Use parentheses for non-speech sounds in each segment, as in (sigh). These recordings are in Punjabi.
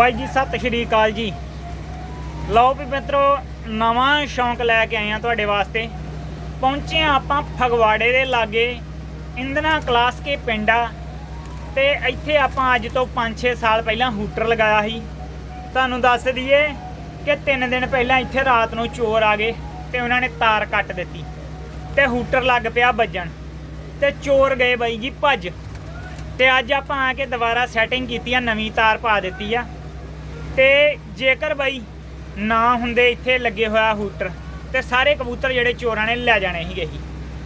ਬਾਈ ਜੀ, ਸਤਿ ਸ਼੍ਰੀ ਅਕਾਲ ਜੀ। ਲਓ ਵੀ ਮਿੱਤਰੋ, ਨਵਾਂ ਸ਼ੌਂਕ ਲੈ ਕੇ ਆਏ ਆ ਤੁਹਾਡੇ ਵਾਸਤੇ। ਪਹੁੰਚੇ ਆ ਆਪਾਂ ਫਗਵਾੜੇ ਦੇ ਲਾਗੇ, ਇੰਦਨਾ ਕਲਾਸ ਕੇ ਪਿੰਡ। ਆ ਤੇ ਇੱਥੇ ਆਪਾਂ ਅੱਜ ਤੋਂ 5-6 ਸਾਲ ਪਹਿਲਾਂ ਹੂਟਰ ਲਗਾਇਆ ਸੀ। ਤੁਹਾਨੂੰ ਦੱਸ ਦਈਏ ਕਿ 3 ਦਿਨ ਪਹਿਲਾਂ ਇੱਥੇ ਰਾਤ ਨੂੰ ਚੋਰ ਆ ਗਏ ਤੇ ਉਹਨਾਂ ਨੇ ਤਾਰ ਕੱਟ ਦਿੱਤੀ ਤੇ ਹੂਟਰ ਲੱਗ ਪਿਆ ਵੱਜਣ। ਤੇ ਚੋਰ ਗਏ ਬਾਈ ਜੀ ਭੱਜ। ਤੇ ਅੱਜ ਆਪਾਂ ਆ ਕੇ ਦੁਬਾਰਾ ਸੈਟਿੰਗ ਕੀਤੀ ਆ, ਨਵੀਂ ਤਾਰ ਪਾ ਦਿੱਤੀ ਆ। ਤੇ ਜੇਕਰ ਬਾਈ ਨਾ ਹੁੰਦੇ ਇੱਥੇ ਲੱਗੇ ਹੋਇਆ ਹੂਟਰ, ਤੇ ਸਾਰੇ ਕਬੂਤਰ ਜਿਹੜੇ ਚੋਰਾਂ ਨੇ ਲੈ ਜਾਣੇ ਸੀਗੇ ਹੀ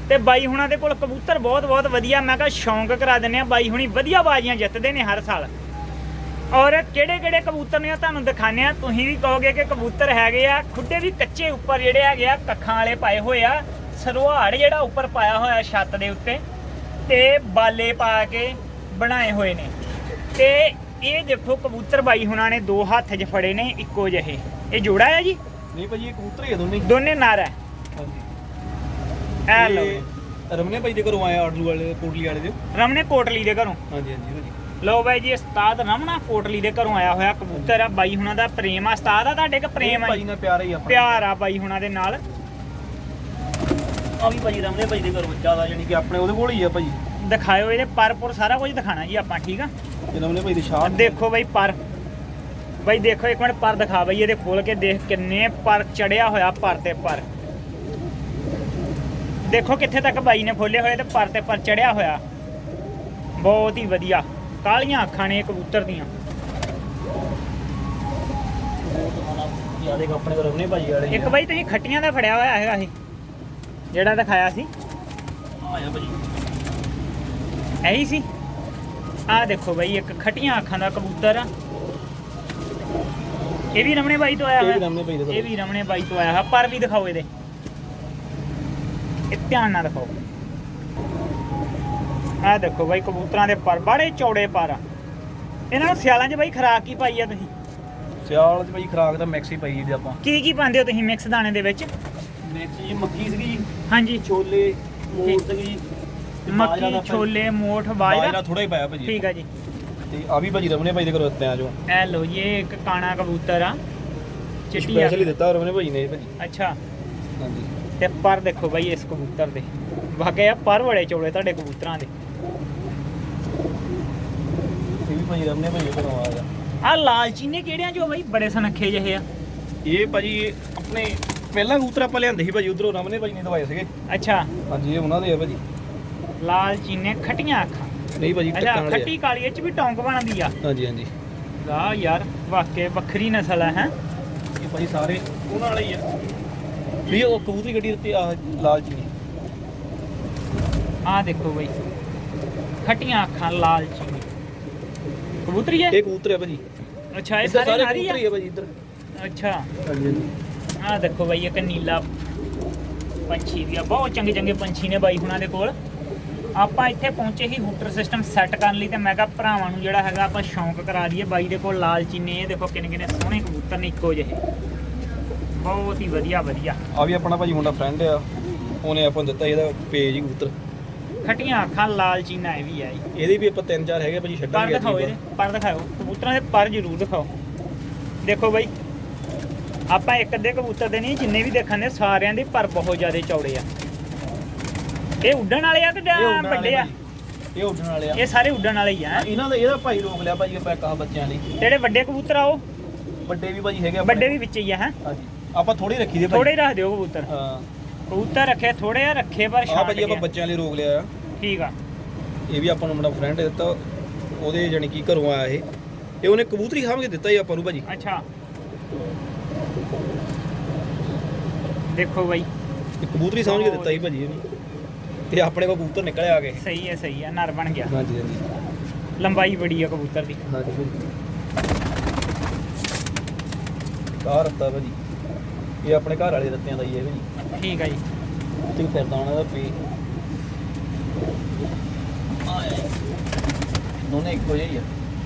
ਤੇ ਬਾਈ ਹੁਣਾਂ ਦੇ ਕੋਲ ਕਬੂਤਰ ਬਹੁਤ ਬਹੁਤ ਵਧੀਆ, ਮੈਂ ਕਿਹਾ ਸ਼ੌਂਕ ਕਰਾ ਦਿੰਨੇ ਆ ਬਾਈ ਹੁਣੀ ਵਧੀਆ ਬਾਜ਼ੀਆਂ ਜਿੱਤਦੇ ਨੇ ਹਰ ਸਾਲ। ਔਰ ਕਿਹੜੇ ਕਿਹੜੇ ਕਬੂਤਰ ਨੇ ਉਹ ਤੁਹਾਨੂੰ ਦਿਖਾਣੇ ਆ ਤੁਸੀਂ ਵੀ ਕਹੋਗੇ ਕਿ ਕਬੂਤਰ ਹੈਗੇ ਆ, ਖੁੱਡੇ ਵੀ ਕੱਚੇ ਉੱਪਰ ਜਿਹੜੇ ਹੈਗੇ ਆ, ਕੱਖਾਂ ਵਾਲੇ ਪਾਏ ਹੋਏ ਆ। ਸਰਵਾੜ ਜਿਹੜਾ ਉੱਪਰ ਪਾਇਆ ਹੋਇਆ ਛੱਤ ਦੇ ਉੱਤੇ, ਤੇ ਬਾਲੇ ਪਾ ਕੇ ਬਣਾਏ ਹੋਏ ਨੇ। ਤੇ ਇਹ ਦੇਖੋ ਕਬੂਤਰ ਬਾਈ ਹੁਣਾਂ ਨੇ ਦੋ ਹੱਥ 'ਚ ਫੜੇ ਨੇ ਇੱਕੋ ਜਿਹੇ। ਇਹ ਜੋੜਾ ਹੈ ਜੀ? ਨਹੀਂ ਭਾਜੀ ਇਹ ਕਬੂਤਰ ਹੀ ਆ ਦੋਨੇ। ਦੋਨੇ ਨਰ ਹੈ। ਹਾਂਜੀ। ਇਹ ਲਓ। ਇਹ ਰਮਨੇ ਭਾਈ ਦੇ ਘਰੋਂ ਆਇਆ ਆਰਡਰ ਵਾਲੇ ਕੋਟਲੀ ਵਾਲੇ ਦੇ? ਰਮਨੇ ਕੋਟਲੀ ਦੇ ਘਰੋਂ। ਹਾਂਜੀ ਹਾਂਜੀ ਭਾਜੀ ਲਓ ਬਾਈ ਜੀ ਉਸਤਾਦ ਰਮਨਾ ਕੋਟਲੀ ਦੇ ਘਰੋਂ ਆਇਆ ਹੋਇਆ ਕਬੂਤਰ ਆ। ਬਾਈ ਹੁਣਾਂ ਦਾ ਪ੍ਰੇਮ ਆ। ਉਸਤਾਦ ਆ ਤੁਹਾਡੇ ਕਿ ਪ੍ਰੇਮ ਆ ਭਾਜੀ ਨਾਲ ਪਿਆਰ ਹੀ ਆਪਣਾ। ਪਿਆਰ ਆ ਬਾਈ ਹੁਣਾਂ ਦੇ ਨਾਲ। ਆ ਵੀ ਭਾਜੀ ਰਮਨੇ ਭਾਈ ਦੇ ਘਰੋਂ ਬੱਚਾ ਦਾ ਜਾਨੀ ਕਿ ਆਪਣੇ ਉਹਦੇ ਕੋਲ ਹੀ ਆ ਭਾਜੀ। ਦਿਖਾਇਓ ਇਹਦੇ ਪਰਪੁਰ ਸਾਰਾ ਕੁਝ ਦਿਖਾਣਾ ਜੀ ਆਪਾਂ ਠੀਕ ਆ? ਇਹ ਰਮਨੇ ਭਾਈ ਸ਼ਾਹ ਦੇਖੋ ਬਾਈ ਪਰ। ਬਾਈ ਦੇਖੋ ਇੱਕ ਮਿੰਟ ਪਰ ਦਿਖਾ ਬਾਈ ਇਹਦੇ ਖੋਲ ਕੇ ਦੇਖ ਕਿੰਨੇ ਪਰ ਚੜਿਆ ਹੋਇਆ ਪਰ ਤੇ ਪਰ। ਦੇਖੋ ਕਿੱਥੇ ਤੱਕ ਬਾਈ ਨੇ ਖੋਲੇ ਹੋਏ ਤੇ ਪਰ ਤੇ ਪਰ ਚੜਿਆ ਹੋਇਆ। ਬਹੁਤ ਹੀ ਕਾਲੀਆਂ ਅੱਖਾਂ ਨੇ ਕਬੂਤਰ ਦੀਆਂ। ਇੱਕ ਬਾਈ ਤੁਸੀਂ ਖੱਟੀਆਂ ਦਾ ਫੜਿਆ ਹੋਇਆ ਹੈਗਾ ਸੀ। ਜਿਹੜਾ ਦਿਖਾਇਆ ਸੀ। ਆਇਆ ਭਾਜੀ। ਇਹੀ ਸੀ। ਆਹ ਦੇਖੋ ਬਾਈ ਇੱਕ ਖੱਟੀਆਂ ਅੱਖਾਂ ਦਾ ਕਬੂਤਰ। ਆ ਇਹ ਵੀ ਰਮਣੇ ਬਾਈ ਤੋਂ ਆਇਆ ਇਹ ਵੀ ਹੋਇਆ। ਰਮਨੇ ਭਾਈ ਦੇ ਇਹ ਵੀ ਰਮਣੇ ਬਾਈ ਤੋਂ ਆਇਆ ਹੈ ਪਰ ਵੀ ਦਿਖਾਓ ਇਹਦੇ। ਇਹ ਧਿਆਨ ਨਾਲ ਦਿਖਾਓ। ਆਹ ਦੇਖੋ ਬਾਈ ਕਬੂਤਰਾਂ ਦੇ ਪਰ ਬੜੇ ਚੌੜੇ ਪਰ। ਆ ਇਹਨਾਂ ਨੂੰ ਸਿਆਲਾਂ 'ਚ ਬਾਈ ਖਰਾਕ ਕੀ ਪਾਈ ਆ ਤੁਸੀਂ? ਸਿਆਲ ਚ ਭਾਜੀ ਖਰਾਕ ਦਾ ਮੈਕਸੀ ਪਾਈ ਜੀ ਆਪਾਂ। ਕੀ ਕੀ ਪਾਉਂਦੇ ਹੋ ਤੁਸੀਂ ਮਿਕਸ ਦਾਣੇ ਦੇ ਵਿੱਚ? ਮੈਕਸੀ ਜੀ ਮੱਕੀ ਸੀਗੀ ਜੀ ਹਾਂਜੀ। ਛੋਲੇ ਮੋਰ ਸੀਗੀ ਮੱਕੀ ਭਾਈ- ਛੋਲੇ ਮੋਠ ਬਾਜਰਾ। ਬਾਜਰਾ ਥੋੜਾ ਹੀ ਪਾਇਆ ਭਾਜੀ। ਠੀਕ ਆ ਜੀ। ਤੇ ਆ ਵੀ ਭਾਜੀ ਰਮਨੇ ਭਾਈ ਦੇ ਘਰੋਂ ਦਿੱਤੇ ਆ ਜੋ। ਇਹ ਲਓ ਜੀ ਇਹ ਇੱਕ ਕਾਣਾ ਕਬੂਤਰ ਆ। ਚਿੱਟੀ ਸਪੈਸ਼ਲੀ ਆ ਦਿੱਤਾ ਰਮਨੇ ਭਾਜੀ ਨੇ ਇਹ ਭਾਜੀ। ਅੱਛਾ। ਹਾਂਜੀ। ਤੇ ਪਰ ਦੇਖੋ ਬਾਈ ਇਸ ਕਬੂਤਰ ਦੇ। ਵਾਕਿਆ ਪਰ ਬੜੇ ਚੌੜੇ ਤੁਹਾਡੇ ਕਬੂਤਰਾਂ ਦੇ। ਇਹ ਵੀ ਭਾਜੀ ਰਮਨੇ ਭਾਈ ਦੇ ਘਰੋਂ ਆਇਆ। ਆ ਲਾਲ ਚੀਨੇ ਕਿਹੜਿਆਂ ਚੋਂ ਬਾਈ? ਬੜੇ ਸੁਨੱਖੇ ਜਿਹੇ ਆ। ਇਹ ਭਾਜੀ ਆਪਣੇ ਪਹਿਲਾਂ ਕਬੂਤਰ ਆਪਾਂ ਲਿਆਂਦੇ ਸੀ ਭਾਜੀ ਉਧਰੋਂ ਰਮਨੇ ਭਾਜੀ ਨੇ ਦਵਾਏ ਸੀਗੇ। ਅੱਛਾ। ਹਾਂਜੀ ਇਹ ਉਹਨਾਂ ਦੇ ਆ ਭਾਜੀ। ਲਾਲ ਚੀਨੇ ਖੱਟੀਆਂ ਅੱਖਾਂ। ਨਹੀਂ ਭਾਜੀ ਅੱਛਾ ਟੱਕਣ ਵਾਲੇ ਖੱਟੀ ਕਾਲੀ ਇਹ ਚ ਵੀ ਟੌਂਕ ਬਣਦੀ ਆ। ਆ। ਹਾਂਜੀ ਹਾਂਜੀ। ਲਾ ਯਾਰ ਵਾਕਿਆ ਵੱਖਰੀ ਨਸਲ ਆ ਹੈ। ਇਹ ਭਾਜੀ ਸਾਰੇ ਉਹਨਾਂ ਵਾਲੇ ਹੀ ਆ। ਵੀ ਉਹ ਕਬੂਤਰੀ ਗੱਡੀ ਉੱਤੇ ਆ ਲਾਲ ਜੀ ਆ ਦੇਖੋ ਬਾਈ ਖੱਟੀਆਂ ਅੱਖਾਂ ਲਾਲ ਚੀਨੇ। ਕਬੂਤਰੀ ਹੈ ਇਹ ਕਬੂਤਰ ਆ ਭਾਜੀ। ਅੱਛਾ ਇਹ ਇੱਧਰ ਸਾਰੇ ਸਾਰੇ ਨਾਰੀ ਕਬੂਤਰ ਹੀ ਆ ਆ ਭਾਜੀ ਇੱਧਰ। ਅੱਛਾ। ਹਾਂਜੀ ਹਾਂਜੀ। ਆ ਦੇਖੋ ਬਾਈ ਇੱਕ ਨੀਲਾ ਪੰਛੀ ਵੀ ਆ। ਬਹੁਤ ਚੰਗੇ ਚੰਗੇ ਪੰਛੀ ਨੇ ਬਾਈ ਹੁਣਾਂ ਦੇ ਕੋਲ। ਆਪਾਂ ਇੱਥੇ ਪਹੁੰਚੇ ਹੀ ਹੂਟਰ ਸਿਸਟਮ ਸੈੱਟ ਕਰਨ ਲਈ ਤੇ ਮੈਂ ਕਿਹਾ ਭਰਾਵਾਂ ਨੂੰ ਜਿਹੜਾ ਹੈਗਾ ਆਪਾਂ ਸ਼ੌਂਕ ਕਰਾ ਦਈਏ। ਬਾਈ ਦੇ ਕੋਲ ਲਾਲ ਚੀਨੇ ਇਹ ਦੇਖੋ ਕਿੰਨੇ ਕਿੰਨੇ ਸੋਹਣੇ ਕਬੂਤਰ ਨੇ ਇੱਕੋ ਜਿਹੇ। ਬਹੁਤ ਹੀ ਵਧੀਆ ਵਧੀਆ। ਆ ਵੀ ਆਪਣਾ ਭਾਜੀ ਮੁੰਡਾ ਫਰੈਂਡ ਆ ਉਹਨੇ ਆਪਾਂ ਦਿੱਤਾ ਇਹਦਾ ਪੇਜ ਹੀ ਕਬੂਤਰ। ਖੱਟੀਆਂ ਅੱਖਾਂ ਲਾਲ ਚੀਨਾ ਇਹ ਵੀ ਆ ਜੀ। ਇਹਦੇ ਵੀ ਆਪਾਂ ਤਿੰਨ ਚਾਰ ਹੈਗੇ ਭਾਜੀ ਪਰ ਛੱਡਾਂਗੇ ਦਿਖਾਓ ਇਹਦੇ ਪਰ ਦਿਖਾਓ। ਕਬੂਤਰਾਂ ਦੇ ਪਰ ਜ਼ਰੂਰ ਦਿਖਾਓ। ਦੇਖੋ ਬਾਈ ਆਪਾਂ ਇੱਕ ਅੱਧੇ ਕਬੂਤਰ ਦੇ ਨਹੀਂ ਜਿੰਨੇ ਵੀ ਦੇਖਣ ਦੇ ਸਾਰਿਆਂ ਦੇ ਪਰ ਬਹੁਤ ਜ਼ਿਆਦਾ ਚੌੜੇ ਆ। ਇਹ ਉੱਡਣ ਵਾਲੇ ਆ ਕਿ ਜਾਂ ਇਹ ਉੱਡਣ ਵੱਡੇ ਆ? ਇਹ ਉੱਡਣ ਵਾਲੇ ਆ। ਇਹ ਸਾਰੇ ਉੱਡਣ ਵਾਲੇ ਹੀ ਆ। ਇਹਨਾਂ ਦਾ ਇਹਦਾ ਭਾਈ ਰੋਕ ਲਿਆ ਭਾਜੀ ਆਪਾਂ ਕਹਾ ਬੱਚਿਆਂ ਲਈ। ਜਿਹੜੇ ਵੱਡੇ ਕਬੂਤਰ ਆ ਉਹ? ਵੱਡੇ ਵੀ ਭਾਜੀ ਹੈਗੇ ਆਪਣੇ। ਵੱਡੇ ਵੀ ਵਿੱਚ ਹੀ ਆ ਹੈ? ਹਾਂਜੀ। ਆਪਾਂ ਥੋੜੀ ਰੱਖੀ ਦੇ ਥੋੜੇ ਹੀ ਰੱਖ ਦਿਓ ਕਬੂਤਰ। ਹਾਂ। ਕਬੂਤਰ ਰੱਖੇ ਥੋੜੇ ਆ ਰੱਖੇ ਪਰ ਆ ਭਾਜੀ ਆਪਾਂ। ਬੱਚਿਆਂ ਲਈ ਰੋਕ ਲਿਆ ਆ। ਠੀਕ ਆ। ਇਹ ਵੀ ਆਪਾਂ ਨੂੰ ਮੁੰਡਾ ਫਰੈਂਡ ਦਿੱਤਾ। ਉਹਦੇ ਜਾਨੀ ਕੀ ਘਰੋਂ ਆਇਆ ਇਹ। ਇਹ ਉਹਨੇ ਕਬੂਤਰੀ ਸਾਂਭ ਕੇ ਦਿੱਤਾ ਹੀ ਆਪਾਂ ਨੂੰ ਭਾਜੀ ਅੱਛਾ। ਦੇਖੋ ਬਾਈ। ਇਹ ਕਬੂਤਰੀ ਸਾਂਭ ਕੇ ਦਿੱਤਾ ਹੀ ਭਾਜੀ ਇਹਨੂੰ। ਤੇ ਆਪਣੇ ਕੋਲ ਕਬੂਤਰ ਨਿਕਲੇ ਆ ਗਏ। ਸਹੀ ਹੈ ਸਹੀ ਹੈ ਨਰ ਬਣ ਗਿਆ। ਹਾਂਜੀ ਹਾਂਜੀ। ਲੰਬਾਈ ਬੜੀ ਆ ਕਬੂਤਰ ਦੀ। ਹਾਂਜੀ ਕਾਰ ਰੱਤਾ ਭਾਜੀ ਇਹ ਆਪਣੇ ਘਰ ਵਾਲੇ ਰੱਤਿਆਂ ਦਾ ਹੀ ਹੈ ਭਾਜੀ ਠੀਕ ਆ ਜੀ। ਤੇ ਫਿਰਦਾ ਉਹਨਾਂ ਦਾ ਪੀ। ਦੋਨੇ ਇੱਕੋ ਜਿਹੇ ਹੀ ਆ।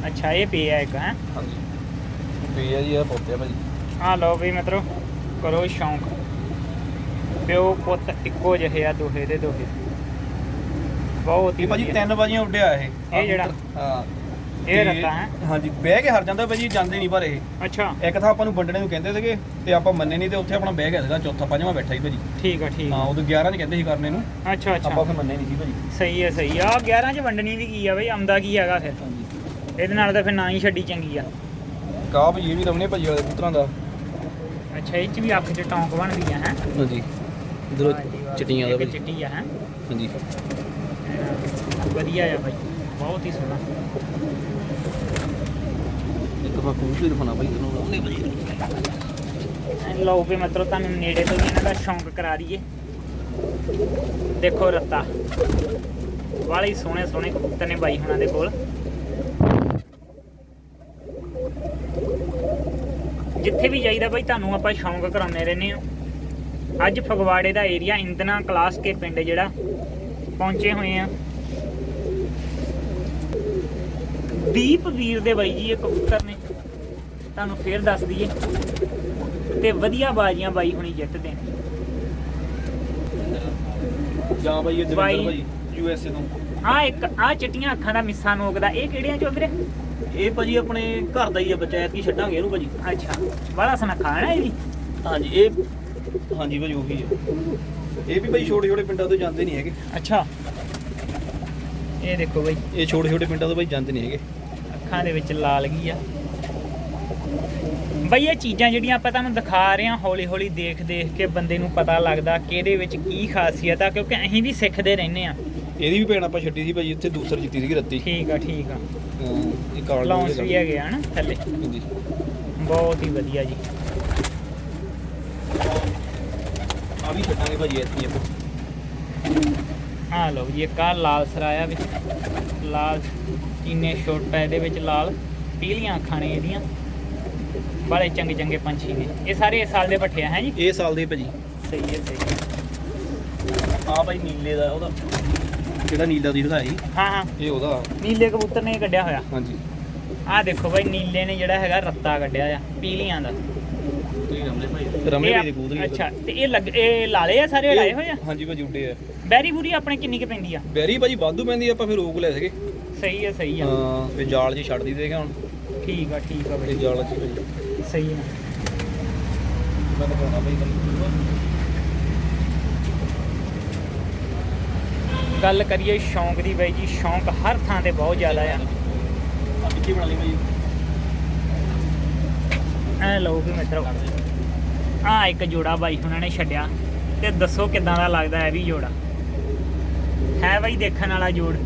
ਅੱਛਾ ਇਹ ਪੇ ਆ ਇੱਕ ਹੈ? ਹਾਂਜੀ। ਪੀ ਆ ਜੀ ਆ ਪੋਤੇ ਆ ਭਾਜੀ। ਆ ਲਓ ਵੀ ਮਿੱਤਰੋ ਕਰੋ ਸ਼ੌਂਕ। ਪਿਓ ਪੁੱਤ ਇੱਕੋ ਜਿਹੇ ਆ ਦੋਹੇ ਦੇ ਦੋਹੇ। ਬਹੁਤ ਹੀ ਇਹ ਭਾਜੀ ਵਧੀਆ। ਤਿੰਨ ਵਜੇ ਉੱਡਿਆ ਇਹ। ਇਹ ਜਿਹੜਾ? ਹਾਂ। ਇਹ ਤੇ- ਰੱਤਾ ਹੈ? ਹਾਂਜੀ ਬਹਿ ਕੇ ਹਰ ਜਾਂਦਾ ਭਾਜੀ ਜਾਂਦੇ ਨਹੀਂ ਪਰ ਇਹ। ਅੱਛਾ। ਇੱਕ ਥਾਂ ਆਪਾਂ ਨੂੰ ਵੰਡਣੇ ਨੂੰ ਕਹਿੰਦੇ ਸੀਗੇ ਤੇ ਆਪਾਂ ਮੰਨੇ ਨਹੀਂ ਤੇ ਉੱਥੇ ਆਪਣਾ ਬਹਿ ਗਿਆ ਸੀਗਾ ਚੌਥਾ ਪੰਜਵਾਂ ਬੈਠਾ ਸੀ ਭਾਜੀ। ਠੀਕ ਆ ਠੀਕ ਹਾਂ ਉਦੋਂ 11 ਚ ਕਹਿੰਦੇ ਸੀ ਕਰਨੇ ਨੂੰ। ਅੱਛਾ ਆਪਾਂ ਅੱਛਾ ਫਿਰ ਮੰਨੇ ਨਹੀਂ ਸੀ ਭਾਜੀ। ਸਹੀ ਹੈ ਸਹੀ ਆ। 11 ਚ ਵੰਡਣੀ ਵੀ ਕੀ ਆ ਬਈ? ਆਉਂਦਾ ਕੀ ਹੈਗਾ ਫਿਰ? ਹਾਂਜੀ। ਇਹਦੇ ਨਾਲ ਤਾਂ ਫਿਰ ਨਾ ਹੀ ਛੱਡੀ ਚੰਗੀ ਆ। ਕਾ ਭਾਜੀ ਇਹ ਵੀ ਰਮਨੇ ਭਾਜੀ ਵਾਲੇ ਪੁੱਤਰਾਂ ਦਾ। ਅੱਛਾ ਇਹ ਚ ਵੀ ਅੱਖ ਚ ਟੌਂਕ ਬਣਦੀ ਆ ਹੈ? ਹਾਂਜੀ। ਇਧਰੋਂ ਚਟੀਆਂ ਦਾ ਭਾਜੀ। ਚਿੱਟੀ ਆ ਹੈ? ਹਾਂਜੀ। ਵਧੀਆ ਆ ਬਾਈ ਬਹੁਤ ਹੀ ਸੋਹਣਾ। ਇੱਕ ਵਾਰ ਕੂਸ ਵੀ ਦਿਖਾਉਣਾ ਭਾਈ ਤੁਹਾਨੂੰ ਰਮਨੇ ਭਾਜੀ ਲਓ ਵੀ ਮਤਲਬ ਤੁਹਾਨੂੰ ਨੇੜੇ ਤੋਂ ਇਹਨਾਂ ਦਾ ਸ਼ੌਂਕ ਕਰਾ ਦਈਏ। ਦੇਖੋ ਰੱਤਾ। ਵਾਲੇ ਸੋਹਣੇ ਸੋਹਣੇ ਕਬੂਤਰ ਨੇ ਬਾਈ ਹੁਣਾਂ ਦੇ ਕੋਲ। ਜਿੱਥੇ ਵੀ ਜਾਈਦਾ ਬਾਈ ਤੁਹਾਨੂੰ ਆਪਾਂ ਸ਼ੌਂਕ ਕਰਾਉਂਦੇ ਰਹਿੰਦੇ ਹਾਂ। ਅੱਜ ਫਗਵਾੜੇ ਦਾ ਏਰੀਆ ਇੰਦਨਾ ਕਲਾਸ ਕੇ ਪਿੰਡ ਜਿਹੜਾ ਪਹੁੰਚੇ ਹੋਏ ਆ। ਦੀਪ ਵੀਰ ਦੇ ਬਾਈ ਜੀ ਇਹ ਕਬੂਤਰ ਨੇ। ਤੁਹਾਨੂੰ ਫੇਰ ਦੱਸ ਦਈਏ। ਤੇ ਵਧੀਆ ਬਾਜ਼ੀਆਂ ਬਾਈ ਹੁਣੀ ਜਿੱਤਦੇ ਨੇ। ਜਾਂ ਭਾਈ ਇਹ ਬਾਈ- ਦਵਿੰਦਰ ਯੂ ਐਸ ਏ ਤੋਂ। ਆ ਇੱਕ ਆ ਚਿੱਟੀਆਂ ਅੱਖਾਂ ਦਾ ਮਿੱਸਾ ਨੋਕਦਾ ਇਹ ਕਿਹੜੀਆਂ ਚੋਂ ਵੀਰੇ ਇਹ ਭਾਜੀ ਆਪਣੇ ਘਰ ਦਾ ਹੀ ਆ ਬੱਚਾ ਐਤਕੀ ਛੱਡਾਂਗੇ ਇਹਨੂੰ ਭਾਜੀ। ਅੱਛਾ। ਬੜਾ ਸੁਨੱਖਾ ਹੈ ਇਹ ਵੀ? ਹਾਂਜੀ ਇਹ ਹਾਂਜੀ ਭਾਜੀ ਉਹੀ ਹੈ। ਇਹ ਵੀ ਭਾਈ ਛੋਟੇ ਛੋਟੇ ਪਿੰਡਾਂ ਤੋਂ ਜਾਂਦੇ ਨਹੀਂ ਹੈਗੇ। ਅੱਛਾ। ਇਹ ਦੇਖੋ ਬਾਈ। ਇਹ ਛੋਟੇ ਛੋਟੇ ਪਿੰਡਾਂ ਤੋਂ ਭਾਈ ਜਾਂਦੇ ਨਹੀਂ ਹੈਗੇ। ਅੱਖਾਂ ਦੇ ਵਿੱਚ ਲਾਲ ਗਈ ਆ। ਬਈ ਇਹ ਚੀਜ਼ਾਂ ਜਿਹੜੀਆਂ ਆਪਾਂ ਤੁਹਾਨੂੰ ਦਿਖਾ ਰਹੇ ਹਾਂ ਹੌਲੀ ਹੌਲੀ ਦੇਖ ਦੇਖ ਕੇ ਬੰਦੇ ਨੂੰ ਪਤਾ ਲੱਗਦਾ ਕਿ ਇਹਦੇ ਵਿੱਚ ਕੀ ਖਾਸੀਅਤ ਆ ਕਿਉਂਕਿ ਅਸੀਂ ਵੀ ਸਿੱਖਦੇ ਰਹਿੰਦੇ ਆ ਇਹਦੀ ਵੀ ਭੈਣ ਆਪਾਂ ਛੱਡੀ ਸੀ ਭਾਜੀ ਇੱਥੇ ਦੂਸਰ ਜਿੱਤੀ ਸੀਗੀ ਰੱਤੀ। ਠੀਕ ਆ ਠੀਕ ਆ। ਇਹ ਕਾਲ ਲੌਂਸ ਵੀ ਹੈਗੇ ਆ ਨਾ ਥੱਲੇ। ਬਹੁਤ ਹੀ ਵਧੀਆ ਜੀ। ਆ ਵੀ ਛੱਡਾਂਗੇ ਭਾਜੀ ਇੱਥੇ ਆਪਾਂ। ਆ ਲਓ ਜੀ ਇੱਕ ਆ ਲਾਲ ਸਰਾਇਆ ਵਿੱਚ। ਲਾਲ ਚੀਨੇ ਛੋਟਾ ਇਹਦੇ ਵਿੱਚ ਲਾਲ ਪੀਲੀਆਂ ਅੱਖਾਂ ਨੇ ਇਹਦੀਆਂ। ਬੜੇ ਚੰਗੇ ਚੰਗੇ ਪੰਛੀ ਨੇ। ਇਹ ਸਾਰੇ ਇਸ ਸਾਲ ਦੇ ਪੱਠੇ ਆ ਹੈ ਜੀ? ਇਹ ਸਾਲ ਦੇ ਭਾਜੀ। ਸਹੀ ਹੈ ਸਹੀ ਆ ਭਾਈ ਨੀਲੇ ਦਾ ਉਹਦਾ। ਜਿਹੜਾ ਨੀਲਾ ਦੀ ਦਿਖਾਈ ਹਾਂ ਹਾਂ। ਇਹ ਉਹਦਾ। ਨੀਲੇ ਕਬੂਤਰ ਨੇ ਇਹ ਕੱਢਿਆ ਹੋਇਆ। ਹਾਂਜੀ। ਆਹ ਦੇਖੋ ਬਾਈ ਨੀਲੇ ਨੇ ਜਿਹੜਾ ਹੈਗਾ ਰੱਤਾ ਕੱਢਿਆ ਆ ਪੀਲੀਆਂ ਦਾ। ਰਮਲੇ ਭਾਈ ਇਹ ਭਾਈ ਦੇ ਕੂਦਰੀ ਅੱਛਾ ਤੇ ਇਹ ਲੱਗ ਇਹ ਲਾਲੇ ਆ ਸਾਰੇ ਲਾਏ ਹੋਏ ਆ? ਹਾਂਜੀ ਭਾਜੀ ਉੱਡੇ ਆ। ਬੈਰੀ ਬੂਰੀ ਆਪਣੇ ਕਿੰਨੀ ਕੁ ਪੈਂਦੀ ਆ? ਬੈਰੀ ਭਾਜੀ ਵਾਧੂ ਪੈਂਦੀ ਆ, ਆਪਾਂ ਫਿਰ ਰੋਕ ਲੈ ਸਕੇ ਸਹੀ ਹੈ ਸਹੀ ਆ। ਹਾਂ ਫਿਰ ਜਾਲ 'ਚ ਛੱਡ ਦਈਦੇ ਹੁਣ। ਠੀਕ ਆ ਠੀਕ ਆ ਬਾਈ ਜਾਲ 'ਚ ਭਾਜੀ। ਸਹੀ ਹੈ ਮੈਂ ਦਿਖਾਉਣਾ ਭਾਈ ਤੁਹਾਨੂੰ ਗੱਲ ਕਰੀਏ ਸ਼ੌਂਕ ਦੀ ਬਾਈ ਜੀ ਸ਼ੌਂਕ ਹਰ ਥਾਂ ਤੇ ਬਹੁਤ ਜ਼ਿਆਦਾ ਆ। ਆ ਵਿੱਚੇ ਬਣਾ ਲਈ ਭਾਜੀ। ਐ ਲਓ ਵੀ ਮਿੱਤਰੋ। ਆ ਇੱਕ ਜੋੜਾ ਬਾਈ ਉਹਨਾਂ ਨੇ ਛੱਡਿਆ ਤੇ ਦੱਸੋ ਕਿਦਾਂ ਦਾ ਲੱਗਦਾ ਇਹ ਵੀ ਜੋੜਾ? ਹੈ ਬਾਈ ਦੇਖਣ ਵਾਲਾ ਜੋੜ।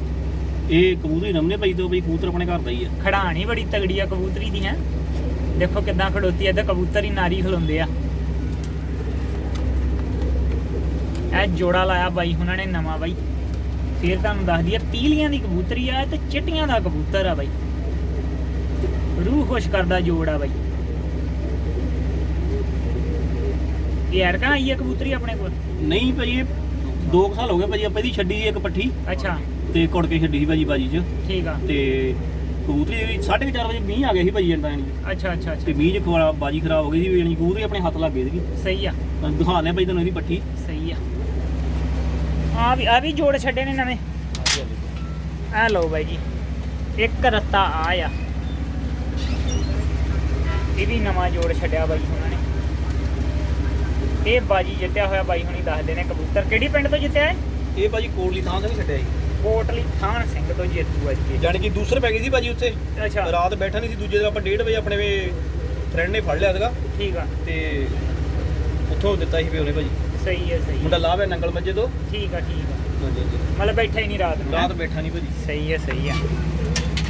ਇਹ ਕਬੂਤਰੀ ਰਮਨੇ ਭਾਈ ਤੋਂ ਬਈ ਕਬੂਤਰ ਆਪਣੇ ਘਰ ਦਾ ਹੀ ਆ। ਖੜਾਣੀ ਬੜੀ ਤਗੜੀ ਆ ਕਬੂਤਰੀ ਦੀ ਹੈ। ਦੇਖੋ ਕਿਦਾਂ ਖੜੋਤੀ ਐ ਤੇ ਕਬੂਤਰ ਹੀ ਨਾਰੀ ਖਲੋਂਦੇ ਆ। ਇਹ ਜੋੜਾ ਲਾਇਆ ਬਾਈ ਉਹਨਾਂ ਨੇ ਨਵਾਂ ਬਾਈ। ਫਿਰ ਤੁਹਾਨੂੰ ਦੱਸ ਦਈਏ ਪੀਲੀਆਂ ਦੀ ਕਬੂਤਰੀ ਆ ਤੇ ਚਿੱਟੀਆਂ ਦਾ ਕਬੂਤਰ ਆ ਬਾਈ। ਰੂਹ ਖੁਸ਼ ਕਰਦਾ ਜੋੜ ਆ ਬਾਈ। ਇਹ ਐਰਕਾ ਆਈ ਆ ਕਬੂਤਰੀ ਆਪਣੇ ਕੋਲ? ਨਹੀਂ ਭਾਜੀ ਇਹ 2 ਸਾਲ ਹੋ ਗਏ ਭਾਜੀ ਆਪਾਂ ਇਹਦੀ ਛੱਡੀ ਸੀ ਇੱਕ ਪੱਠੀ। ਅੱਛਾ। ਤੇ ਕੁੜ ਕੇ ਛੱਡੀ ਸੀ ਭਾਜੀ ਬਾਜੀ 'ਚ। ਠੀਕ ਆ। ਤੇ ਕਬੂਤਰੀ ਦੀ 4:30 ਵਜੇ ਮੀਂਹ ਆ ਗਿਆ ਸੀ ਭਾਜੀ ਇੰਦਾ ਯਾਨੀ ਅੱਛਾ ਅੱਛਾ ਤੇ ਅੱਛਾ ਮੀਂਹ 'ਚ ਖਵਾ ਬਾਜੀ ਖਰਾਬ ਹੋ ਗਈ ਸੀ ਯਾਨੀ ਕਬੂਤਰੀ ਆਪਣੇ ਹੱਥ ਲੱਗ ਗਈ ਸੀਗੀ। ਸਹੀ ਆ। ਆ ਭਾਈ ਤੁਹਾਨੂੰ ਇਹਦੀ ਪੱਠੀ। ਸਹੀ ਆ। ਆ ਵੀ ਆ ਵੀ ਜੋੜ ਛੱਡੇ ਨੇ ਨਵੇਂ। ਆ ਲਓ ਬਾਈ ਜੀ ਇੱਕ ਰੱਤਾ ਆ ਆ ਇਹ ਵੀ ਨਵਾਂ ਜੋੜ ਛੱਡਿਆ ਬਾਈ ਨੇ ਇਹ ਬਾਜੀ ਜਿੱਤਿਆ ਹੋਇਆ ਬਾਈ ਹੁਣੀ ਦੱਸਦੇ ਨੇ ਕਬੂਤਰ। ਕਿਹੜੀ ਪਿੰਡ ਤੋਂ ਜਿੱਤਿਆ ਹੈ ਇਹ ਭਾਜੀ ਕੋਟਲੀ ਥਾਂ ਤੇ ਨਹੀਂ ਛੱਡਿਆ ਜੀ। ਕੋਟਲੀ ਖਾਨ ਸਿੰਘ ਤੋਂ ਜੇਤੂ ਅੱਜ ਕੇ ਯਾਨੀ ਕਿ ਦੂਸਰੇ ਪੈ ਗਈ ਸੀ ਭਾਜੀ ਉੱਥੇ। ਅੱਛਾ। ਰਾਤ ਬੈਠਾ ਨਹੀਂ ਸੀ ਦੂਜੇ ਦਿਨ ਆਪਾਂ 1:30 ਵਜੇ ਆਪਣੇ ਵੇ ਫਰੈਂਡ ਨੇ ਫੜ ਲਿਆ ਸੀਗਾ। ਠੀਕ ਆ। ਤੇ ਉੱਥੋਂ ਦਿੱਤਾ ਸੀ ਵੀ ਉਹਨੇ ਭਾਜੀ ਸਹੀ ਹੈ ਸਹੀ ਮੁੰਡਾ ਲਾਭ ਹੈ ਨੰਗਲ ਮੱਜੇ ਤੋਂ। ਠੀਕ ਆ ਠੀਕ ਆ। ਹਾਂਜੀ ਹਾਂਜੀ। ਮਤਲਬ ਬੈਠਾ ਹੀ ਨਹੀਂ ਰਾਤ ਨੂੰ? ਰਾਤ ਬੈਠਾ ਨਹੀਂ ਭਾਜੀ ਸਹੀ ਹੈ ਸਹੀ ਹੈ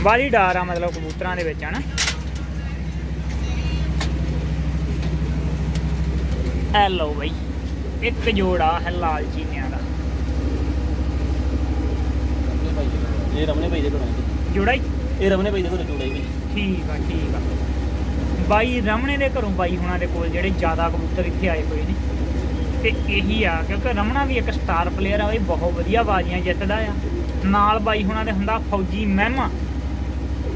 ਬਾਲੀ ਡਾਰ ਆ ਮਤਲਬ ਕਬੂਤਰਾਂ ਦੇ ਵਿੱਚ ਹਨਾ? ਐ ਲਓ ਬਈ ਇੱਕ ਜੋੜਾ ਹੈ ਲਾਲ ਚੀਨਿਆਂ ਦਾ। ਇਹ ਰਮਨੇ ਭਾਈ ਦੇ ਕੋਲ ਆਇਆ ਜੋੜਾ ਹੀ? ਇਹ ਰਮਨੇ ਭਾਈ ਦੇ ਕੋਲ ਜੋੜਾ ਹੀ ਠੀਕ ਆ ਠੀਕ ਆ। ਬਾਈ ਰਮਣੇ ਦੇ ਘਰੋਂ ਬਾਈ ਹੁਣਾਂ ਦੇ ਕੋਲ ਜਿਹੜੇ ਜ਼ਿਆਦਾ ਕਬੂਤਰ ਇੱਥੇ ਆਏ ਹੋਏ ਨੇ। ਤੇ ਇਹੀ ਆ ਕਿਉਂਕਿ ਰਮਣਾ ਵੀ ਇੱਕ ਸਟਾਰ ਪਲੇਅਰ ਆ ਉਹ ਬਹੁਤ ਵਧੀਆ ਬਾਜ਼ੀਆਂ ਜਿੱਤਦਾ ਆ। ਨਾਲ ਬਾਈ ਹੁਣਾਂ ਦੇ ਹੁੰਦਾ ਫੌਜੀ ਮਹਿਮਾ।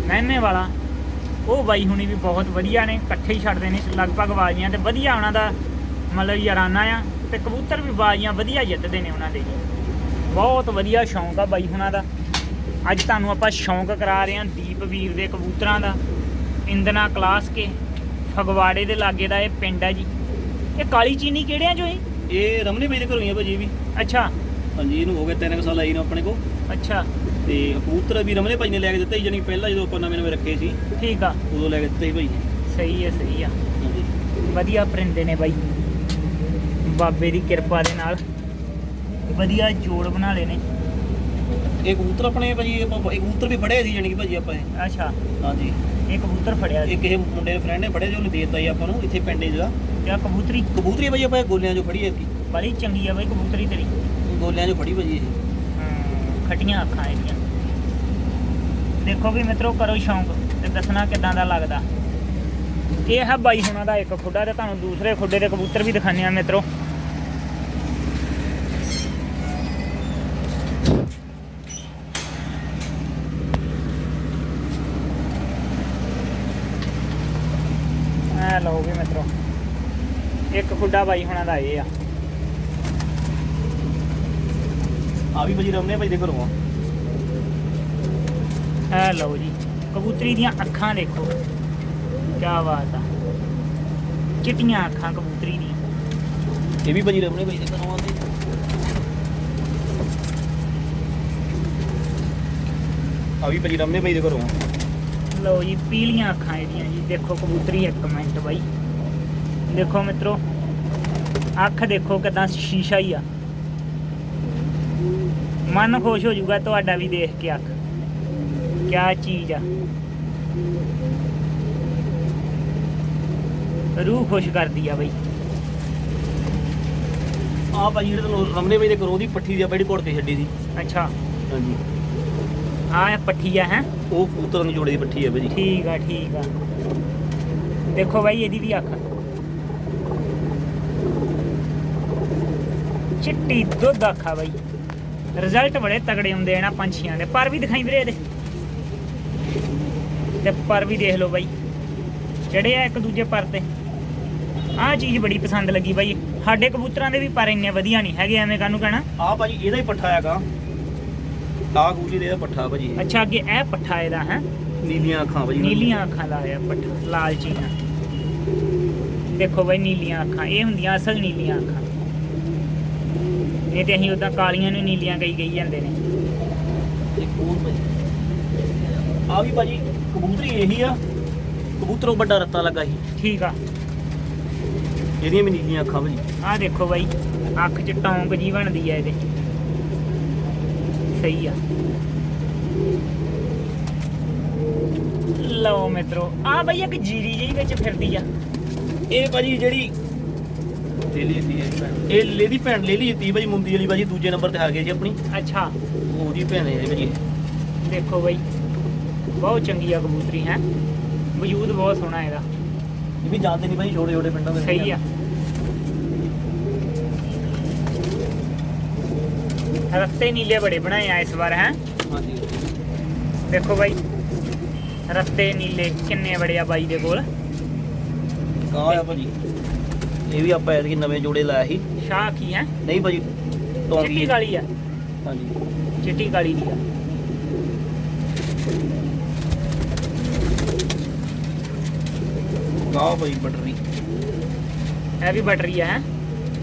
ਮਹਿਮੇ ਵਾਲਾ। ਉਹ ਬਾਈ ਹੁਣੀ ਵੀ ਬਹੁਤ ਵਧੀਆ ਨੇ ਇਕੱਠੇ ਹੀ ਛੱਡਦੇ ਨੇ ਲਗਭਗ ਬਾਜ਼ੀਆਂ ਤੇ ਵਧੀਆ ਉਹਨਾਂ ਦਾ ਮਤਲਬ ਯਾਰਾਨਾ ਆ ਤੇ ਕਬੂਤਰ ਵੀ ਬਾਜ਼ੀਆਂ ਵਧੀਆ ਜਿੱਤਦੇ ਨੇ ਉਹਨਾਂ ਦੇ। ਬਹੁਤ ਵਧੀਆ ਸ਼ੌਂਕ ਆ ਬਾਈ ਹੁਣਾਂ ਦਾ। ਅੱਜ ਤੁਹਾਨੂੰ ਆਪਾਂ ਸ਼ੌਂਕ ਕਰਾ ਰਹੇ ਹਾਂ ਦੀਪ ਵੀਰ ਦੇ ਕਬੂਤਰਾਂ ਦਾ। ਇੰਦਨਾ ਕਲਾਸ ਕੇ ਫਗਵਾੜੇ ਦੇ ਲਾਗੇ ਦਾ ਇਹ ਪਿੰਡ ਹੈ ਜੀ। ਇਹ ਕਾਲੀ ਚੀਨੀ ਕਿਹੜਿਆਂ ਚੋਂ ਜੀ ਇਹ? ਰਮਨੇ ਭਾਈ ਦੇ ਘਰੋਂ ਹੀ ਆ ਭਾਜੀ ਇਹ ਵੀ। ਅੱਛਾ। ਹਾਂਜੀ ਇਹਨੂੰ ਹੋ ਗਏ 3 ਸਾਲ ਆਈ ਨੂੰ ਆਪਣੇ ਕੋ ਅੱਛਾ। ਤੇ ਕਬੂਤਰ ਵੀ ਰਮਨੇ ਭਾਈ ਨੇ ਲੈ ਕੇ ਦਿੱਤਾ ਸੀ ਜਾਨੀ ਪਹਿਲਾਂ ਜਦੋਂ ਆਪਾਂ ਨਵੇਂ ਨਵੇਂ ਰੱਖੇ ਸੀ ਠੀਕ ਆ। ਉਦੋਂ ਲੈ ਕੇ ਦਿੱਤੇ ਸੀ ਭਾਈ ਸਹੀ ਹੈ ਸਹੀ ਆ। ਵਧੀਆ ਪਰਿੰਦੇ ਨੇ ਬਾਈ। ਬਾਬੇ ਦੀ ਕਿਰਪਾ ਦੇ ਨਾਲ। ਵਧੀਆ ਜੋੜ ਬਣਾ ਲਏ ਨੇ। ਇਹ ਕਬੂਤਰ ਆਪਣੇ ਭਾਜੀ ਆਪਾਂ ਇਹ ਕਬੂਤਰ ਵੀ ਫੜਿਆ ਸੀ ਜਾਨੀ ਕਿ ਭਾਜੀ ਆਪਾਂ ਇਹ? ਅੱਛਾ। ਹਾਂਜੀ। ਇਹ ਕਬੂਤਰ ਫੜਿਆ ਇਹ ਸੀ ਕਿਸੇ ਮੁੰਡੇ ਦੇ ਫਰੈਂਡ ਨੇ ਫੜਿਆ ਸੀ ਉਹਨੇ ਦਿੱਤਾ ਸੀ ਆਪਾਂ ਨੂੰ ਇੱਥੇ ਪਿੰਡੇ ਦਾ ਤੇ ਆਹ ਕਬੂਤਰੀ ਕਬੂਤਰੀ ਭਾਜੀ ਆਪਾਂ ਇਹ ਗੋਲਿਆਂ 'ਚੋਂ ਫੜੀ ਐ ਬੜੀ ਚੰਗੀ ਆ ਬਾਈ ਕਬੂਤਰੀ ਤੇਰੀ। ਗੋਲਿਆਂ 'ਚੋਂ ਫੜੀ ਭਾਜੀ ਇਹ। ਹਮ, ਖੱਟੀਆਂ ਅੱਖਾਂ ਇਹਦੀਆਂ। ਦੇਖੋ ਵੀ ਮਿੱਤਰੋ ਕਰੋ ਸ਼ੌਂਕ ਤੇ ਦੱਸਣਾ ਕਿਦਾਂ ਦਾ ਲੱਗਦਾ। ਇਹ ਹੈ ਬਾਈ ਹੁਣਾਂ ਦਾ ਇੱਕ ਖੁੱਡਾ ਤੇ ਤੁਹਾਨੂੰ ਦੂਸਰੇ ਖੁੱਡੇ ਦੇ ਕਬੂਤਰ ਵੀ ਦਿਖਾਉਂਦੇ ਆ ਮਿੱਤਰੋ ਆ ਲਓ ਵੀ ਮਿੱਤਰੋ ਖੁੱਡਾ ਬਾਈ ਹੁਣਾਂ ਦਾ ਇਹ ਆ। ਆ ਵੀ ਭਾਜੀ ਰਮਨੇ ਭਾਈ ਦੇ ਘਰੋਂ ਆ। ਇਹ ਲਓ ਜੀ ਕਬੂਤਰੀ ਦੀਆਂ ਅੱਖਾਂ ਦੇਖੋ। ਕੀ ਬਾਤ ਆ। ਚਿੱਟੀਆਂ ਅੱਖਾਂ ਕਬੂਤਰੀ ਦੀਆਂ। ਇਹ ਵੀ ਭਾਜੀ ਰਮਨੇ ਭਾਈ ਦੇ ਘਰੋਂ ਆਉਂਦੇ ਆ ਵੀ ਭਾਜੀ ਰਮਨੇ ਭਾਈ ਦੇ ਘਰੋਂ ਆ। ਲਓ ਜੀ ਪੀਲੀਆਂ ਅੱਖਾਂ ਇਹਦੀਆਂ ਜੀ। ਦੇਖੋ ਕਬੂਤਰੀ ਇੱਕ ਮਿੰਟ ਬਾਈ। ਦੇਖੋ ਮਿੱਤਰੋ ਅੱਖ ਦੇਖੋ ਕਿਦਾਂ ਸ਼ੀਸ਼ਾ ਹੀ ਆ। ਮਨ ਖੁਸ਼ ਹੋ ਜਾਊਗਾ ਤੁਹਾਡਾ ਵੀ ਦੇਖ ਕੇ ਅੱਖ। ਕਿਆ ਚੀਜ਼ ਆ। ਰੂਹ ਖੁਸ਼ ਕਰਦੀ ਆ ਬਈ। ਆ ਭਾਜੀ ਜਿਹੜੇ ਤੁਹਾਨੂੰ ਰਮਨੇ ਭਾਈ ਦੇ ਘਰੋਂ ਦੀ ਪੱਠੀ ਦੀ ਆ ਬੜੀ ਕੋੜ ਕੇ ਛੱਡੀ ਸੀ ਅੱਛਾ। ਹਾਂਜੀ। ਆ ਇਹ ਪੱਠੀ ਆ ਹੈ? ਉਹ ਕਬੂਤਰਾਂ ਦੀ ਜੋੜੇ ਦੀ ਪੱਠੀ ਹੈ ਭਾਜੀ ਠੀਕ ਆ ਠੀਕ ਆ। ਦੇਖੋ ਬਾਈ ਇਹਦੀ ਵੀ ਅੱਖ। ਚਿੱਟੀ ਦੁੱਧ ਅੱਖਾ ਬਾਈ। ਰਿਜ਼ਲਟ ਬੜੇ ਤਗੜੇ ਹੁੰਦੇ ਆ ਇਹਨਾਂ ਪੰਛੀਆਂ ਦੇ। ਪਰ ਵੀ ਦਿਖਾਈ ਵੀਰੇ ਇਹਦੇ। ਤੇ ਪਰ ਵੀ ਦੇਖ ਲਓ ਬਾਈ। ਜਿਹੜੇ ਆ ਇੱਕ ਦੂਜੇ ਪਰ ਤੇ। ਆਹ ਚੀਜ਼ ਬੜੀ ਪਸੰਦ ਲੱਗੀ ਬਾਈ। ਸਾਡੇ ਕਬੂਤਰਾਂ ਦੇ ਵੀ ਪਰ ਇੰਨੇ ਵਧੀਆ ਨਹੀਂ ਹੈਗੇ ਐਵੇਂ ਕਾਹਨੂੰ ਕਹਿਣਾ? ਆ ਭਾਜੀ ਇਹਦਾ ਹੀ ਪੱਠਾ ਹੈਗਾ। ਆ ਕਬੂਤਰੀ ਦੇ ਇਹਦਾ ਪੱਠਾ ਭਾਜੀ। ਅੱਛਾ ਅੱਗੇ ਇਹ ਪੱਠਾ ਇਹਦਾ ਹੈ? ਨੀਲੀਆਂ ਅੱਖਾਂ ਭਾਜੀ। ਨੀਲੀਆਂ ਅੱਖਾਂ ਲਾਇਆ ਪੱਠਾ ਲਾਲ ਚੀਆਂ ਦੇਖੋ ਬਈ ਨੀਲੀਆਂ ਅੱਖਾਂ। ਇਹ ਹੁੰਦੀਆਂ ਅਸਲ ਨੀਲੀਆਂ ਅੱਖਾਂ। ਨਹੀਂ ਤੇ ਅਸੀਂ ਉਦਾਂ ਕਾਲੀਆਂ ਨੂੰ ਨੀਲੀਆਂ ਕਹੀ ਗਈ ਜਾਂਦੇ ਨੇ। ਇੱਕ ਹੋਰ ਭਾਜੀ ਆ ਵੀ ਭਾਜੀ ਕਬੂਤਰੀ ਇਹੀ ਆ। ਕਬੂਤਰੋਂ ਵੱਡਾ ਰੱਤਾ ਲੱਗਾ ਸੀ। ਠੀਕ ਆ। ਇਹਦੀਆਂ ਵੀ ਨੀਲੀਆਂ ਅੱਖਾਂ ਭਾਜੀ। ਆਹ ਦੇਖੋ ਬਾਈ ਅੱਖ 'ਚ ਟੌਂਕ ਜੀ ਬਣਦੀ ਆ ਇਹਦੇ। ਸਹੀ ਆ। ਲਓ ਮਿੱਤਰੋ ਆ ਬਈ ਇੱਕ ਜੀਰੀ ਜਿਹੀ ਵਿੱਚ ਫਿਰਦੀ ਆ। ਇਹ ਭਾਜੀ ਜਿਹੜੀ ਲੇਲੀ ਦੀ। ਇਹ ਲੇਦੀ ਭੈਣ ਲੇਲੀ ਜਿੱਤੀ ਭਾਜੀ ਮੁੰਦੀ ਵਾਲੀ ਭਾਜੀ ਦੂਜੇ ਨੰਬਰ ਤੇ ਆ ਗਈ ਜੀ ਆਪਣੀ। ਅੱਛਾ। ਉਹਦੀ ਭੈਣ ਹੈ ਇਹ ਇਹ। ਦੇਖੋ ਬਈ ਬਹੁਤ ਚੰਗੀ ਆ ਕਬੂਤਰੀ ਹੈ। ਵਜੂਦ ਬਹੁਤ ਸੋਹਣਾ ਇਹਦਾ। ਇਹ ਵੀ ਜਾਣਦੇ ਨਹੀਂ ਭਾਜੀ ਛੋਟੇ ਛੋਟੇ ਪਿੰਡਾਂ ਦੇ ਸਹੀ ਆ। ਰਸਤੇ ਨੀਲੇ ਬੜੇ ਬਣਾਏ ਆ ਇਸ ਵਾਰ ਹੈ। ਹਾਂਜੀ। ਦੇਖੋ ਬਾਈ ਰਸਤੇ ਨੀਲੇ ਕਿੰਨੇ ਬੜੇ ਆ ਬਾਈ ਦੇ ਕੋਲ। ਕਾ ਆ ਭਾਜੀ। ਇਹ ਵੀ ਆਪਾਂ ਐਤਕੀ ਨਵੇਂ ਜੋੜੇ ਲਾਇਆ ਸੀ। ਸ਼ਾਹ ਕੀ ਹੈ? ਨਹੀਂ ਭਾਜੀ ਚਿੱਟੀ ਕਾਲੀ ਆ। ਹਾਂਜੀ। ਚਿੱਟੀ ਕਾਲੀ ਦੀ ਆ। ਕਾ ਭਾਜੀ ਬਟਰੀ। ਇਹ ਵੀ ਬਟਰੀ ਆ ਹੈ?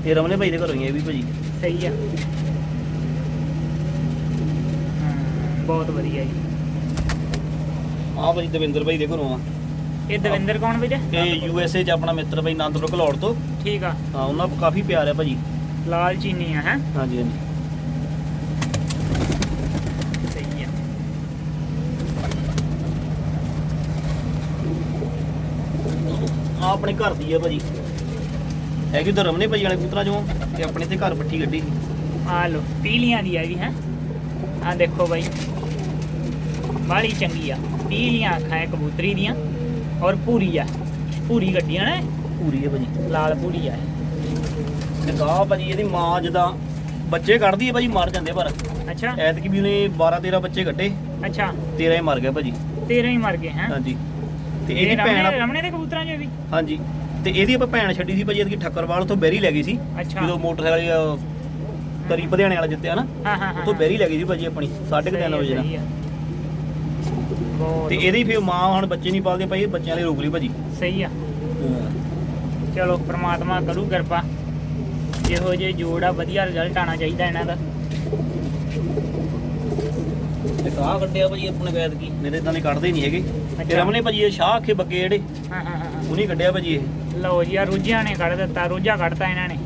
ਇਹ ਰਮਨੇ ਭਾਈ ਦੇ ਘਰੋਂ ਹੀ ਇਹ ਵੀ ਭਾਜੀ। ਸਹੀ ਆ। ਹਾਂ, ਬਹੁਤ ਵਧੀਆ ਜੀ। ਆ ਭਾਜੀ ਦਵਿੰਦਰ ਭਾਈ ਦੇ ਘਰੋਂ ਆ। ਇਹ ਦਵਿੰਦਰ ਕੌਣ ਵੀਰੇ? ਇਹ ਯੂ ਐਸ ਏ ਚ ਆਪਣਾ ਮਿੱਤਰ ਭਾਈ ਆਨੰਦਪੁਰ ਘਲੌੜ ਤੋਂ। ਠੀਕ ਆ। ਹਾਂ ਉਹਨਾਂ ਨੂੰ ਕਾਫੀ ਪਿਆਰ ਹੈ ਭਾਜੀ। ਲਾਲ ਚੀਨੀ ਆ ਹੈ? ਹਾਂਜੀ ਹਾਂਜੀ। ਸਹੀ ਆ। ਆਪਣੇ ਘਰ ਦੀ ਹੈ ਭਾਜੀ। ਹੈਗੀ ਉਧਰ ਰਮਨੇ ਭਾਈ ਵਾਲੇ ਕਬੂਤਰਾਂ ਚੋਂ ਤੇ ਆਪਣੇ ਤੇ ਘਰ ਪੱਠੀ ਗੱਡੀ ਆ ਲੋ ਪੀਲੀਆਂ ਦੀ ਆ ਜੀ ਹੈ? ਆ ਦੇਖੋ ਬਾਈ। ਬਾਲੀ ਚੰਗੀ ਆ। ਪੀਲੀਆਂ ਅੱਖਾਂ ਹੈ ਕਬੂਤਰੀ ਦੀਆਂ। ਔਰ ਪੂਰੀ ਆ। ਪੂਰੀ ਗੱਡੀਆਂ ਨੇ। ਪੂਰੀ ਹੈ ਭਾਜੀ। ਲਾਲ ਪੂਰੀ ਆ। ਤੇ ਗਾਹ ਭਾਜੀ ਇਹਦੀ ਮਾਂ ਜਦਾਂ ਬੱਚੇ ਕੱਢਦੀ ਹੈ ਭਾਜੀ ਮਰ ਜਾਂਦੇ ਪਰ। ਅੱਛਾ। ਐਤਕੀ ਵੀ ਉਹਨੇ 12 13 ਬੱਚੇ ਕੱਢੇ। ਅੱਛਾ। 13 ਹੀ ਮਰ ਗਏ ਭਾਜੀ। ਤੇਰੇ ਹੀ ਮਰ ਗਏ ਹੈ? ਹਾਂਜੀ। ਤੇ ਇਹ ਇਹਦੀ ਭੈਣ ਰਮਣੇ ਦੇ ਕਬੂਤਰਾਂ 'ਚ ਵੀ? ਹਾਂਜੀ। ਤੇ ਇਹਦੀ ਆਪਾਂ ਭੈਣ ਛੱਡੀ ਸੀ ਭਾਜੀ ਇਹਦੀ ਠੱਕਰਵਾਲ ਤੋਂ ਬੈਰੀ ਲੈ ਗਈ ਸੀ। ਜਦੋਂ ਮੋਟਰਸਾਈਕਲ ਤਰੀ ਪਧਿਆਣੇ ਵਾਲਾ ਜਿੱਤਿਆ ਨਾ ਹਾਂ ਹਾਂ ਉਥੋਂ ਬੈਰੀ ਲੈ ਗਈ ਸੀ ਭਾਜੀ ਆਪਣੀ 3:30 ਵਜੇ ਨਾਲ। ਬਹੁਤ ਤੇ ਇਹਦੀ ਫਿਰ ਮਾਂ ਹੁਣ ਬੱਚੇ ਨਹੀਂ ਪਾਲਦੇ ਭਾਈ ਇਹ ਬੱਚਿਆਂ ਲਈ ਰੋਕ ਲਈ ਭਾਜੀ। ਸਹੀ ਆ। ਚਲੋ ਪ੍ਰਮਾਤਮਾ ਕਰੂ ਕਿਰਪਾ। ਜਿਹੋ ਜੇ ਜੋੜ ਆ ਵਧੀਆ ਰਿਜ਼ਲਟ ਆਣਾ ਚਾਹੀਦਾ ਇਹਨਾਂ ਦਾ। ਤੇ ਕਾਹ ਕੱਢਿਆ ਭਾਜੀ ਆਪਣੇ ਵੈਦ ਕੀ? ਮੇਰੇ ਇਦਾਂ ਦੇ ਕੱਢਦੇ ਨਹੀਂ ਹੈਗੇ। ਤੇ। ਰਮਨੇ ਭਾਜੀ ਇਹ ਸ਼ਾਹ ਅੱਖੇ ਬੱਗੇ ਜਿਹੜੇ ਹਾਂ ਹਾਂ ਹਾਂ ਉਹਨੇ ਕੱਢਿਆ ਭਾਜੀ ਇਹ। ਲਓ ਜੀ ਆ ਰੋਜਿਆਂ ਨੇ ਕੱਢ ਦਿੱਤਾ ਰੋਜਾ ਕੱਢਤਾ ਇਹਨਾਂ ਨੇ।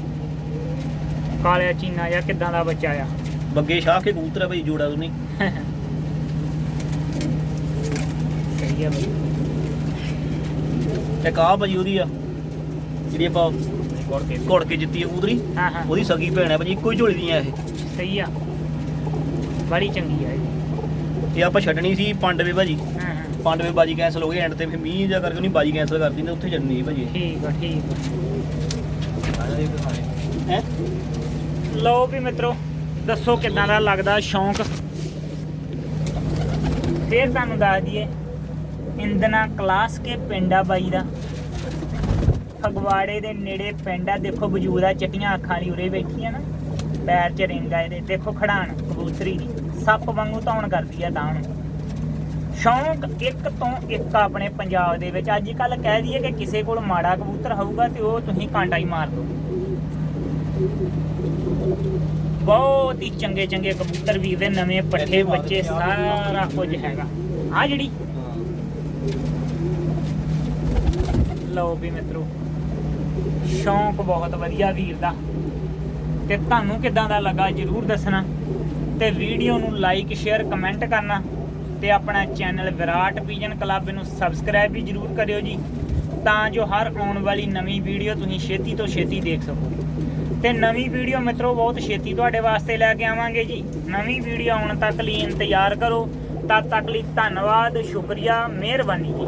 ਕਾਲਿਆ ਚੀਨਾ ਜਾਂ ਕਿਦਾਂ ਦਾ ਬੱਚਾ ਆ। ਬੱਗੇ ਸ਼ਾਹ ਅੱਖੇ ਕਬੂਤਰ ਆ ਭਾਜੀ ਜੋੜਾ ਉਹਨੇ। (laughs) ਸਹੀ ਆ ਬਈ। ਤੇ ਕਾਹ ਭਾਜੀ ਉਹਦੀ ਆ ਜਿਹੜੀ ਆਪਾਂ ਕੋੜ ਕੇ ਘੁੜ ਕੇ ਜਿੱਤੀ ਆ ਕਬੂਤਰੀ ਹਾਂ ਹਾਂ। ਉਹਦੀ ਸਗੀ ਭੈਣ ਆ ਭਾਜੀ ਇੱਕੋ ਹੀ ਝੋਲੀ ਦੀਆਂ ਇਹ। ਸਹੀ ਆ। ਬੜੀ ਚੰਗੀ ਆ ਇਹ। ਇਹ ਆਪਾਂ ਛੱਡਣੀ ਸੀ ਪਾਂਡਵੇ ਭਾਜੀ ਹਾਂ ਹਾਂ। ਪਾਂਡਵੇ ਬਾਜੀ ਕੈਨਸਲ ਹੋ ਗਈ ਐਂਡ ਤੇ ਫਿਰ ਮੀਂਹ ਜਾ ਕਰਕੇ ਉਹਨੇ ਬਾਜੀ ਕੈਨਸਲ ਕਰਤੀ ਤੇ ਉੱਥੇ ਛੱਡਣੀ ਸੀ ਭਾਜੀ ਠੀਕ ਆ ਠੀਕ ਆ। ਹੈ? ਲਓ ਵੀ ਮਿੱਤਰੋ ਦੱਸੋ ਕਿਦਾਂ ਦਾ ਲੱਗਦਾ ਸ਼ੌਂਕ? ਫੇਰ ਤੁਹਾਨੂੰ ਦੱਸ ਦਈਏ। ਇੰਦਨਾ ਕਲਾਸ ਕੇ ਪਿੰਡ ਆ ਬਾਈ ਦਾ। ਫਗਵਾੜੇ ਦੇ ਨੇੜੇ ਪਿੰਡ ਆ। ਦੇਖੋ ਵਜੂਦ ਚਟੀਆਂ ਅੱਖਾਂ ਵਾਲੀ ਉਰੇ ਬੈਠੀ ਨਾ। ਪੈਰ 'ਚ ਰਿੰਗ ਆ ਇਹਦੇ। ਦੇਖੋ ਖੜਾਣ, ਕਬੂਤਰੀ ਦੀ। ਸੱਪ ਵਾਂਗੂ ਧੌਣ ਕਰਦੀ ਆ ਤਾਂ ਸ਼ੌਂਕ ਇੱਕ ਤੋਂ ਇੱਕ ਆਪਣੇ ਪੰਜਾਬ ਦੇ ਵਿੱਚ। ਅੱਜ ਕੱਲ ਕਹਿ ਦਈਏ ਕਿ ਕਿਸੇ ਕੋਲ ਮਾੜਾ ਕਬੂਤਰ ਹੋਊਗਾ ਤੇ ਉਹ ਤੁਸੀਂ ਕਾਂਟਾ ਹੀ ਮਾਰ ਦੋ ਬਹੁਤ ਹੀ ਚੰਗੇ ਚੰਗੇ ਕਬੂਤਰ ਵੀਰ ਦੇ ਨਵੇਂ ਪੱਠੇ ਬੱਚੇ, ਸਾਰਾ ਕੁਝ ਹੈਗਾ। ਆ ਜਿਹੜੀ ਲਓ ਵੀ ਮਿੱਤਰੋ, ਸ਼ੌਂਕ ਬਹੁਤ ਵਧੀਆ ਵੀਰ ਦਾ। ਤੇ ਤੁਹਾਨੂੰ ਕਿਦਾਂ ਦਾ ਲੱਗਾ ਜਰੂਰ ਦੱਸਣਾ ਤੇ ਵੀਡੀਓ ਨੂੰ ਲਾਈਕ ਸ਼ੇਅਰ ਕਮੈਂਟ ਕਰਨਾ ਤੇ ਆਪਣਾ ਚੈਨਲ ਵਿਰਾਟ ਵਿਜਨ ਕਲੱਬ ਨੂੰ ਸਬਸਕ੍ਰਾਈਬ ਵੀ ਜਰੂਰ ਕਰਿਓ ਜੀ, ਤਾਂ ਜੋ ਹਰ ਆਉਣ ਵਾਲੀ ਨਵੀਂ ਵੀਡੀਓ ਤੁਸੀਂ ਛੇਤੀ ਤੋਂ ਛੇਤੀ ਦੇਖ ਸਕੋ। ਤੇ ਨਵੀਂ ਵੀਡੀਓ ਮਿੱਤਰੋ, ਬਹੁਤ ਛੇਤੀ ਤੁਹਾਡੇ ਵਾਸਤੇ ਲੈ ਕੇ ਆਵਾਂਗੇ ਜੀ। ਨਵੀਂ ਵੀਡੀਓ ਆਉਣ ਤੱਕ ਲਈ ਇੰਤਜ਼ਾਰ ਕਰੋ। ਤਦ ਤੱਕ ਲਈ ਧੰਨਵਾਦ ਸ਼ੁਕਰੀਆ ਮਿਹਰਬਾਨੀ ਜੀ।